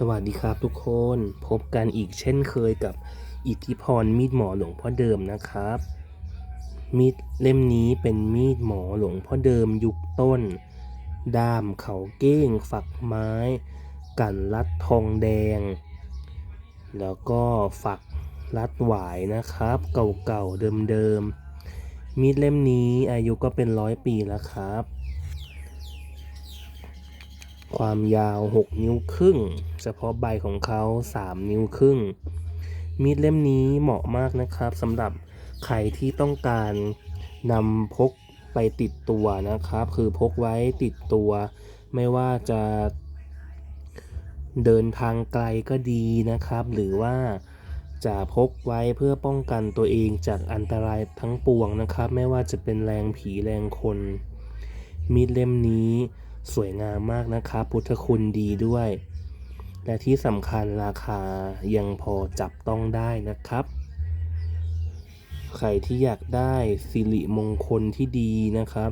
สวัสดีครับทุกคนพบกันอีกเช่นเคยกับอิทธิพรมีดหมอหลวงพ่อเดิมนะครับ มีดเล่มนี้เป็นมีดหมอหลวงพ่อเดิมยุคต้น ด้ามเขาเก้งฝักไม้ กันรัดทองแดง แล้วก็ฝักรัดหวายนะครับ เก่าๆเดิมๆมีดเล่มนี้อายุก็เป็นร้อยปีแล้วครับ ความยาว 6 นิ้วครึ่ง เฉพาะใบของเขา 3 นิ้วครึ่ง มีดเล่มนี้เหมาะมากนะครับสำหรับใครที่ต้องการนำพกไปติดตัวนะครับ คือพกไว้ติดตัว ไม่ว่าจะเดินทางไกลก็ดีนะครับ หรือว่าจะพกไว้เพื่อป้องกันตัวเองจากอันตรายทั้งปวงนะครับ ไม่ว่าจะเป็นแรงผีแรงคน มีดเล่มนี้ สวยงามมากนะครับ พุทธคุณดีด้วย และที่สำคัญราคายังพอจับต้องได้นะครับ ใครที่อยากได้สิริมงคลที่ดีนะครับ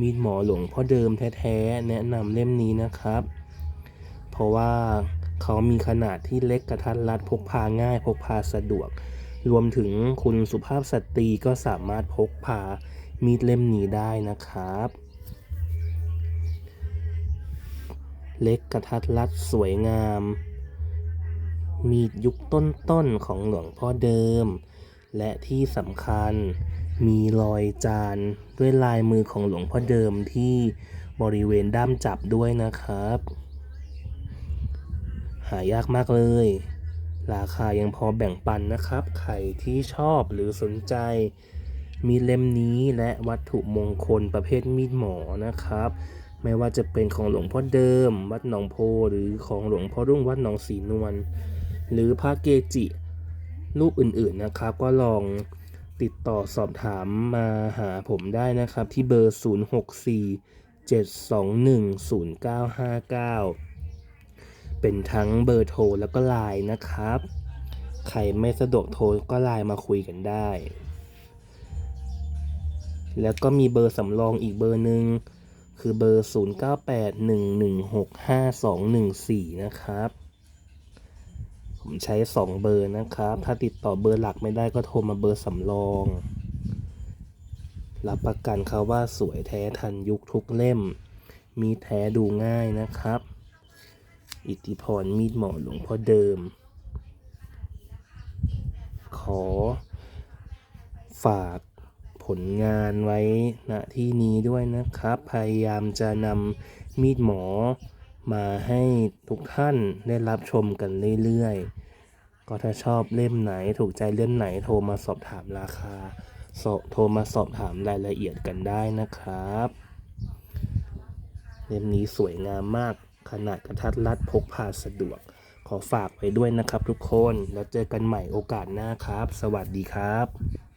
มีดหมอหลวงพ่อเดิมแท้ๆ แนะนำเล่มนี้นะครับ เพราะว่าเขามีขนาดที่เล็กกระทัดรัดพกพาง่ายพกพาสะดวก รวมถึงคุณสุภาพสตรีก็สามารถพกพามีดเล่มนี้ได้นะครับ เล็กกระทัดรัดสวยงาม มีดยุคต้นๆของหลวงพ่อเดิม และที่สำคัญมีรอยจานด้วยลายมือของหลวงพ่อเดิมที่บริเวณด้ามจับด้วยนะครับ หายากมากเลย ราคายังพอแบ่งปันนะครับ ใครที่ชอบหรือสนใจ มีเล่มนี้และวัตถุมงคลประเภทมีดหมอนะครับ ไม่ว่าจะเป็นของหลวงพ่อเดิม วัดหนองโพหรือของหลวงพ่อรุ่งวัดหนองสีนวลหรือพระเกจิรูปอื่นๆนะครับ ก็ลองติดต่อสอบถามมาหาผมได้นะครับ ที่เบอร์ 0647210959 เป็นทั้งเบอร์โทรแล้วก็ไลน์นะครับ ใครไม่สะดวกโทรก็ไลน์มาคุยกันได้ แล้วก็มีเบอร์สำรองอีกเบอร์หนึ่ง คือเบอร์ 0981165214 นะครับ ผมใช้ 2 เบอร์นะครับ ถ้าติดต่อเบอร์หลักไม่ได้ก็โทรมาเบอร์สำรอง รับประกันครับว่าสวยแท้ทันยุคทุกเล่ม มีแท้ดูง่ายนะครับ อิทธิพรมีดหมอหลวงพ่อเดิม ขอฝาก ผลงานไว้ณที่นี้ด้วยนะครับ พยายามจะนำมีดหมอมาให้ทุกท่านได้รับชมกันเรื่อยๆ ก็ถ้าชอบเล่มไหนถูกใจเล่มไหนโทรมาสอบถามราคาสอบโทรมาสอบถามรายละเอียดกันได้นะครับ เล่มนี้สวยงามมากขนาดกระทัดรัดพกพาสะดวก ขอฝากไว้ด้วยนะครับทุกคน แล้วเจอกันใหม่โอกาสหน้าครับ สวัสดีครับ